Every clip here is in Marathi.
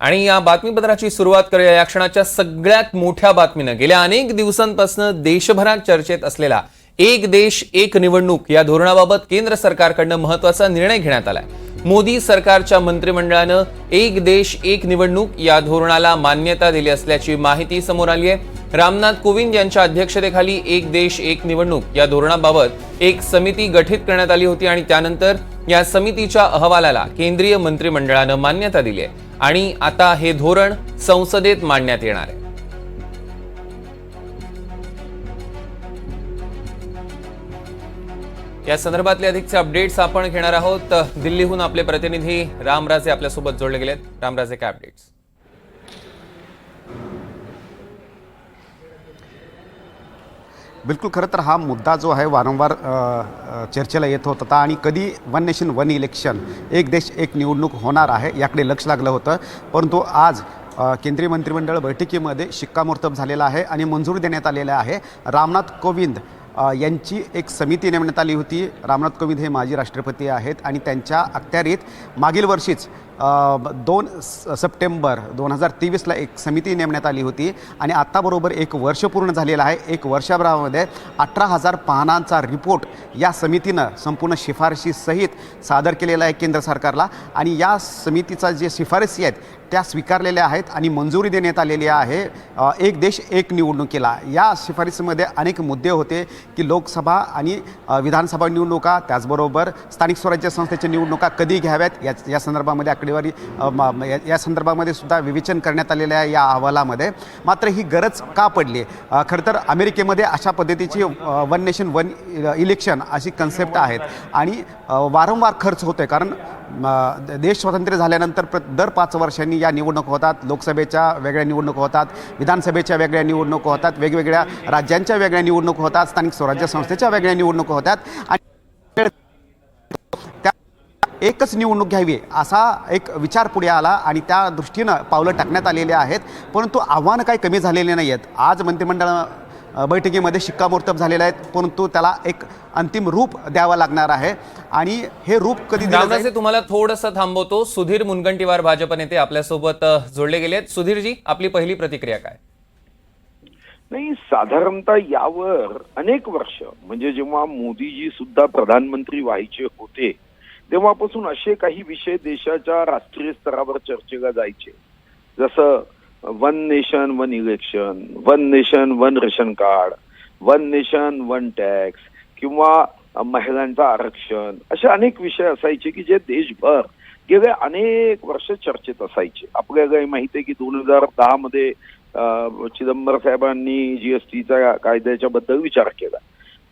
आणि या बातमीपत्राची सुरुवात करूया. या क्षणाच्या सगळ्यात मोठ्या बातमीनं. गेल्या अनेक दिवसांपासून देशभरात चर्चेत असलेला एक देश एक निवडणूक या धोरणाबाबत केंद्र सरकारकडनं महत्त्वाचा निर्णय घेण्यात आलाय. मोदी सरकारच्या मंत्रिमंडळानं एक देश एक निवडणूक या धोरणाला मान्यता दिली असल्याची माहिती समोर आली आहे. रामनाथ कोविंद यांच्या अध्यक्षतेखाली एक देश एक निवडणूक या धोरणाबाबत एक समिती गठीत करण्यात आली होती आणि त्यानंतर या समितीच्या अहवालाला केंद्रीय मंत्रिमंडळानं मान्यता दिली आहे. आणि आता हे धोरण संसदेत मांडण्यात येणार आहे. या संदर्भातले अधिकचे अपडेट्स आपण घेणार आहोत. दिल्लीहून आपले प्रतिनिधी रामराजे आपल्यासोबत जोडले गेलेत. रामराजे काय अपडेट्स बिलकुल खरं तर हा मुद्दा जो आहे वारंवार चर्चेला येत होत होता आणि कधी वन नेशन वन इलेक्शन एक देश एक निवडणूक होणार आहे याकडे लक्ष लागलं होतं. परंतु आज केंद्रीय मंत्रिमंडळ बैठकीमध्ये शिक्कामोर्तब झालेला आहे आणि मंजुरी देण्यात आलेला आहे. रामनाथ कोविंद यांची एक समिती नेमण्यात आली होती. रामनाथ कोविंद हे माजी राष्ट्रपती आहेत आणि त्यांच्या अखत्यारीत मागील वर्षीच दोन स- सप्टेंबर दोन हजार तेवीसला एक समिती नेमण्यात आली होती आणि आत्ताबरोबर एक वर्ष पूर्ण झालेलं आहे. एक वर्षभरामध्ये अठरा हजार पानांचा रिपोर्ट या समितीनं संपूर्ण शिफारशीसहित सादर केलेला आहे केंद्र सरकारला. आणि या समितीचा जे शिफारसी आहेत त्या स्वीकारलेल्या आहेत आणि मंजुरी देण्यात आलेली आहे. एक देश एक निवडणुकीला. या शिफारसीमध्ये अनेक मुद्दे होते की लोकसभा आणि विधानसभा निवडणुका त्याचबरोबर स्थानिक स्वराज्य संस्थेच्या निवडणुका कधी घ्याव्यात? या या संदर्भामध्ये आकडेवारी या- संदर्भामध्ये सुद्धा विवेचन करण्यात आलेलं आहे या अहवालामध्ये. मात्र ही गरज का पडली? खरं तर अमेरिकेमध्ये अशा पद्धतीची वन नेशन वन इलेक्शन अशी कन्सेप्ट आहेत. आणि वारंवार खर्च होतोय. कारण देश स्वतंत्र झाल्यानंतर प्र दर पाच वर्षांनी या निवडणुका होतात. लोकसभेच्या वेगळ्या निवडणुका होतात. विधानसभेच्या वेगळ्या निवडणुका होतात. वेगवेगळ्या राज्यांच्या वेगळ्या निवडणुका होतात. स्थानिक स्वराज्य संस्थेच्या वेगळ्या निवडणुका होतात. आणि एकच निवडणूक घ्यावी असा एक विचार पुढे आला आणि त्या दृष्टीनं पावलं टाकण्यात आलेली आहेत. परंतु आव्हानं काही कमी झालेली नाही आहेत आज मंत्रिमंडळ बैठकीमध्ये शिक्कामोर्तब झालेले आहेत. परंतु त्याला एक अंतिम रूप द्यावं लागणार आहे. आणि हे रूप कधी दिलं तुम्हाला थोडंसं थांबवतो. सुधीर मुनगंटीवार भाजप नेते आपल्यासोबत जोडले गेलेत सुधीरजी आपली पहिली प्रतिक्रिया काय? नाही साधारणतः यावर अनेक वर्ष म्हणजे जेव्हा मोदीजी सुद्धा प्रधानमंत्री व्हायचे होते तेव्हापासून असे काही विषय देशाच्या राष्ट्रीय स्तरावर चर्चेला जायचे. जसं one nation one election one nation one ration card one nation one tax किंवा महिलांचं आरक्षण असे अनेक विषय असायचे की जे देशभर गेले अनेक वर्ष चर्चेत असायचे. आपल्याला माहिती आहे की दोन हजार दहा मध्ये चिदंबर साहेबांनी जीएसटीचा कायद्याच्या बद्दल विचार केला.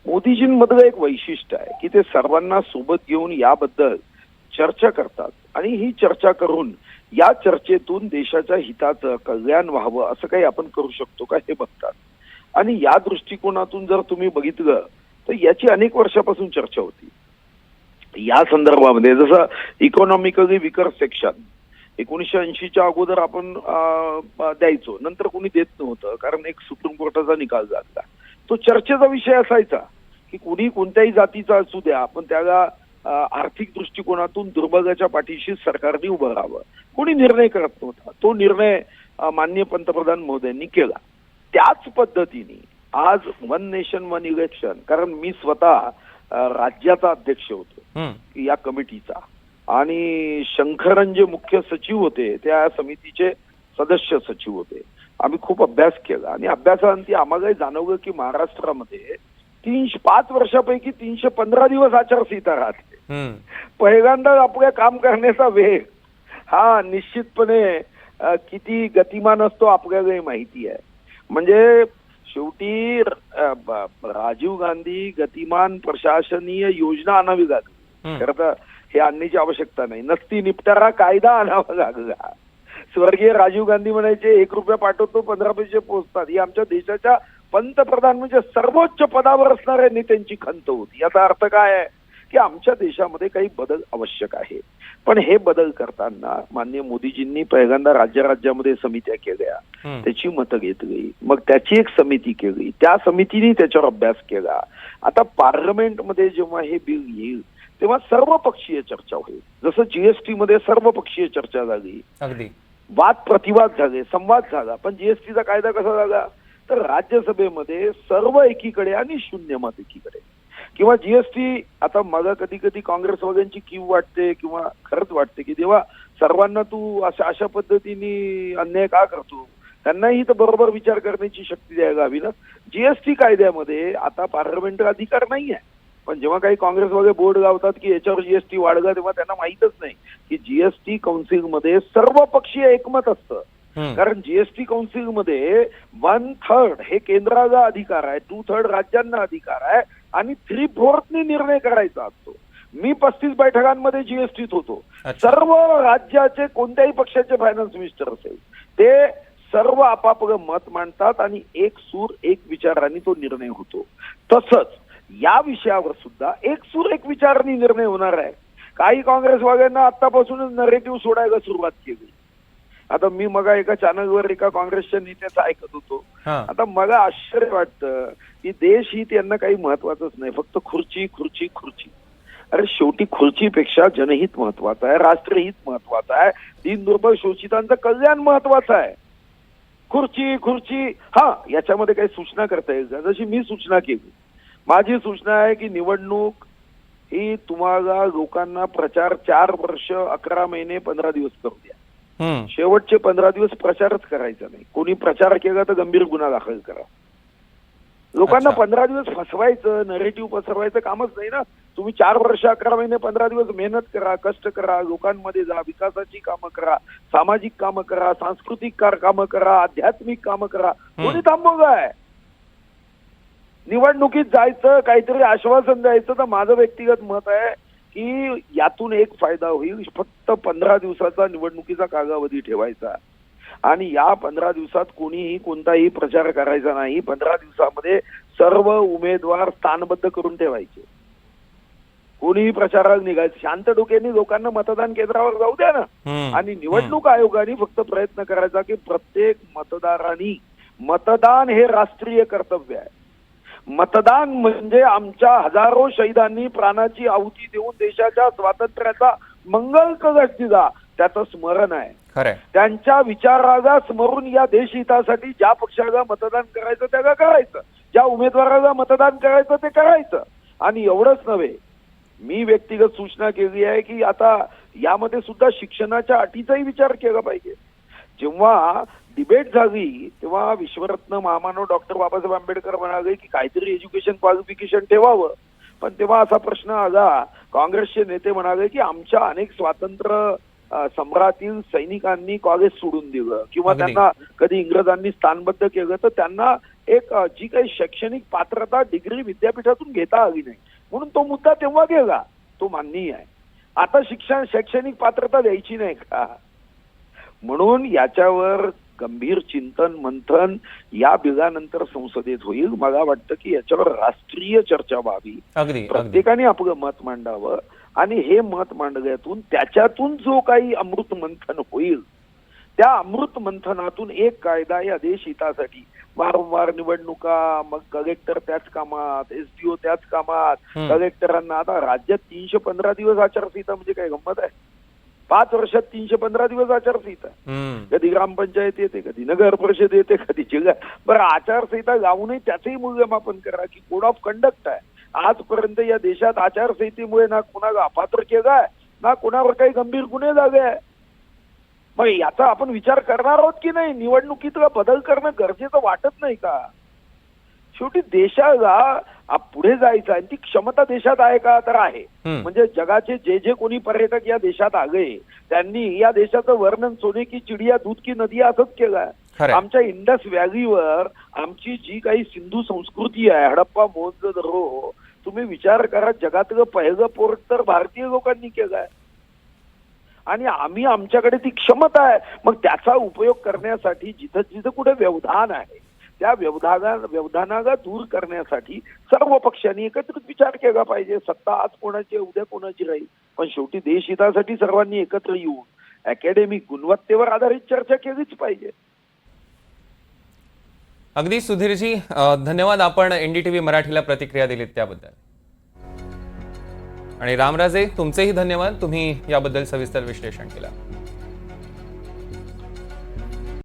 मोदीजींमधलं एक वैशिष्ट्य आहे की ते सर्वांना सोबत घेऊन याबद्दल चर्चा करतात. आणि ही चर्चा करून या चर्चेतून देशाच्या हिताचं कल्याण व्हावं असं काही आपण करू शकतो का हे बघतात. आणि या दृष्टिकोनातून जर तुम्ही बघितलं तर याची अनेक वर्षापासून चर्चा होती. या संदर्भामध्ये जसं इकॉनॉमिकली विकर सेक्शन एकोणीसशे ऐंशीच्या अगोदर आपण द्यायचो. नंतर कोणी देत नव्हतं कारण एक सुप्रीम कोर्टाचा निकाल झाला तो चर्चेचा विषय असायचा की कोणी कोणत्याही जातीचा असू द्या पण त्याला आर्थिक दृष्टिकोनातून दुर्भागाच्या पाठीशी सरकारने उभं राहावं. कोणी निर्णय करत नव्हता. तो निर्णय माननीय पंतप्रधान मोदींनी केला. त्याच पद्धतीने आज वन नेशन वन इलेक्शन कारण मी स्वतः राज्याचा अध्यक्ष होतो. या कमिटीचा. आणि शंकरन जे मुख्य सचिव होते त्या समितीचे सदस्य सचिव होते. आम्ही खूप अभ्यास केला. आणि अभ्यासानंतर आम्हाला जाणवलं की महाराष्ट्रामध्ये तीनशे पाच वर्षापैकी तीनशे पंधरा दिवस आचारसंहिता राहते. हम्म. पहिल्यांदा आपल्या काम करण्याचा वेग हा निश्चितपणे किती गतिमान असतो आपल्यालाही माहिती आहे. म्हणजे शेवटी राजीव गांधी गतिमान प्रशासनीय योजना आणावी लागली. खरं तर हे आणण्याची आवश्यकता नाही. नसती निपटारा कायदा आणावा लागला. स्वर्गीय राजीव गांधी म्हणायचे एक रुपया पाठवतो पंधरा पैसे पोहोचतात ही आमच्या देशाच्या पंतप्रधान म्हणजे सर्वोच्च पदावर असणाऱ्या नेत्यांची खंत होती. याचा अर्थ काय आहे? की आमच्या देशामध्ये काही बदल आवश्यक आहे पण हे बदल करताना माननीय मोदीजींनी पहिल्यांदा राज्य राज्यामध्ये समित्या केल्या. त्याची मतं घेतली. मग त्याची एक समिती केली. त्या समितीने त्याच्यावर अभ्यास केला. आता पार्लमेंटमध्ये जेव्हा हे बिल येईल तेव्हा सर्व पक्षीय चर्चा होईल. जसं जीएसटी मध्ये सर्व पक्षीय चर्चा झाली. वाद प्रतिवाद झाले संवाद झाला पण जीएसटीचा कायदा कसा झाला? तर राज्यसभेमध्ये सर्व एकीकडे आणि शून्य मत एकीकडे. किंवा जीएसटी आता मला कधी कधी काँग्रेस वाल्यांची कीव वाटते किंवा खरंच वाटते की देवा सर्वांना तू अशा अशा पद्धतीने अन्याय का करतो? त्यांनाही तर बरोबर विचार करण्याची शक्ती द्यायला हवी ना. जीएसटी कायद्यामध्ये आता पार्लमेंट अधिकार नाही आहे पण जेव्हा काही काँग्रेस वगैरे बोर्ड लावतात की याच्यावर जीएसटी वाढला तेव्हा त्यांना माहीतच नाही की जीएसटी काउन्सिलमध्ये सर्व पक्षीय एकमत असतं. कारण जीएसटी काउन्सिलमध्ये वन थर्ड हे केंद्राचा अधिकार आहे टू थर्ड राज्यांना अधिकार आहे आणि थ्री फोर्थनी निर्णय करायचा असतो मी पस्तीस बैठकांमध्ये जीएसटीत होतो. सर्व राज्याचे कोणत्याही पक्षाचे फायनान्स मिनिस्टर असेल ते सर्व आपापलं मत मांडतात आणि एक सूर एक विचाराने तो निर्णय होतो तसंच या विषयावर सुद्धा एक सूर एक विचाराने निर्णय होणार आहे. काही काँग्रेसवाल्यांना आतापासूनच नरेटिव्ह सोडायला सुरुवात केली. आता मी मगा एका चॅनलवर एका काँग्रेसच्या नेत्याचं ऐकत होतो. आता मला आश्चर्य वाटतं की देश ही त्यांना काही महत्वाचंच नाही फक्त खुर्ची खुर्ची खुर्ची. अरे शेवटी खुर्चीपेक्षा जनहित महत्वाचं आहे राष्ट्रहित महत्वाचं आहे. दीन दुर्बल शोषितांचं कल्याण महत्वाचं आहे. खुर्ची खुर्ची. हा याच्यामध्ये काही सूचना करता येईल जशी मी सूचना केली. माझी सूचना आहे की निवडणूक ही तुम्हाला लोकांना प्रचार चार वर्ष अकरा महिने पंधरा दिवस करू द्या. शेवटचे पंधरा दिवस प्रचारच करायचा नाही. कोणी प्रचार केला तर गंभीर गुन्हा दाखल करा. लोकांना. पंधरा दिवस फसवायचं नरेटिव्ह पसरवायचं कामच नाही ना. तुम्ही चार वर्ष अकरा महिने पंधरा दिवस मेहनत करा कष्ट करा लोकांमध्ये जा विकासाची कामं करा सामाजिक कामं करा सांस्कृतिक कामं करा आध्यात्मिक कामं करा. कोणी थांबवलंय? निवडणुकीत जायचं काहीतरी आश्वासन द्यायचं तर माझं व्यक्तिगत मत आहे की यातून एक फायदा होईल. फक्त पंधरा दिवसाचा निवडणुकीचा कालावधी ठेवायचा. आणि या पंधरा दिवसात कोणीही कोणताही प्रचार करायचा नाही. पंधरा दिवसामध्ये सर्व उमेदवार स्थानबद्ध करून ठेवायचे. कोणीही प्रचाराला निघायचं. शांत डोक्याने लोकांना मतदान केंद्रावर जाऊ द्या ना. आणि निवडणूक आयोगाने फक्त प्रयत्न करायचा की प्रत्येक मतदारांनी मतदान हे राष्ट्रीय कर्तव्य आहे. मतदान म्हणजे आमच्या हजारो शहीदांनी प्राणाची आहुती देऊन देशाच्या स्वातंत्र्याचा मंगल दिला. त्याचं स्मरण आहे. त्यांच्या विचाराला स्मरून या देशहितासाठी ज्या पक्षाला मतदान करायचं त्याला करायचं. ज्या उमेदवाराला मतदान करायचं ते करायचं. आणि एवढंच नव्हे मी व्यक्तिगत सूचना केली आहे की आता यामध्ये सुद्धा शिक्षणाच्या अटीचाही विचार केला पाहिजे. जेव्हा डिबेट झाली तेव्हा विश्वरत्न महामानव डॉक्टर बाबासाहेब आंबेडकर म्हणाले की काहीतरी एज्युकेशन क्वालिफिकेशन ठेवावं. पण तेव्हा असा प्रश्न आला. काँग्रेसचे नेते म्हणाले की आमच्या अनेक स्वातंत्र्य सम्रातील सैनिकांनी कॉलेज सोडून दिलं. किंवा. त्यांना कधी इंग्रजांनी स्थानबद्ध केलं तर त्यांना एक जी काही शैक्षणिक पात्रता डिग्री विद्यापीठातून घेता आली नाही. म्हणून तो मुद्दा तेव्हा गेला. तो मान्य आहे. आता शिक्षण शैक्षणिक पात्रता द्यायची नाही का? म्हणून याच्यावर गंभीर चिंतन मंथन या बिलानंतर संसदेत होईल. मला वाटतं की याच्यावर राष्ट्रीय चर्चा व्हावी. प्रत्येकाने आपलं मत मांडावं. आणि हे मत मांडल्यातून त्याच्यातून जो काही अमृत मंथन होईल त्या अमृत मंथनातून एक कायदा या देश हितासाठी वारंवार निवडणुका मग कलेक्टर त्याच कामात एसडीओ त्याच कामात. कलेक्टरांना आता राज्यात तीनशे पंधरा दिवस आचारसंहिता म्हणजे काय गंमत आहे? पाच वर्षात तीनशे पंधरा दिवस आचारसंहिता. कधी ग्रामपंचायत येते कधी नगर परिषद येते कधी जिल्हा. बरं आचारसंहिता लावूनही त्याचंही मूल्यमापन करा की कोड ऑफ कंडक्ट आहे. आजपर्यंत या देशात आचारसंहितेमुळे ना कुणाला अपात्र केलाय ना कुणावर काही गंभीर गुन्हे झाले आहे. मग याचा आपण विचार करणार आहोत की नाही? निवडणुकीतला बदल करणं गरजेचं वाटत नाही का? शेवटी देशाला पुढे जायचं आहे. आणि ती क्षमता देशात आहे का? तर आहे. म्हणजे जगाचे जे जे कोणी पर्यटक या देशात आले त्यांनी या देशाचं वर्णन सोने की चिडिया दूध की नदी असंच केलंय खरंय. आमच्या इंडस व्हॅलीवर आमची जी काही सिंधू संस्कृती आहे हडप्पा मोहनजोदडो तुम्ही विचार करा जगातलं पहिलं पोर्ट तर भारतीय लोकांनी केलंय आणि आम्ही आमच्याकडे ती क्षमता आहे. मग त्याचा उपयोग करण्यासाठी जिथं जिथं कुठे व्यवधान आहे त्या व्यवधाना व्यवधानाला दूर करण्यासाठी सर्व पक्षांनी एकत्रित विचार केला पाहिजे. सत्ता आज कोणाची उद्या कोणाची राहील? पण शेवटी देश हितासाठी सर्वांनी एकत्र येऊन अकॅडमिक गुणवत्तेवर आधारित चर्चा केलीच पाहिजे. अगदी सुधीरजी धन्यवाद. आपण एनडीटीव्ही मराठीला प्रतिक्रिया दिलीत त्याबद्दल. आणि रामराजे तुमचेही धन्यवाद. तुम्ही याबद्दल सविस्तर विश्लेषण केलं.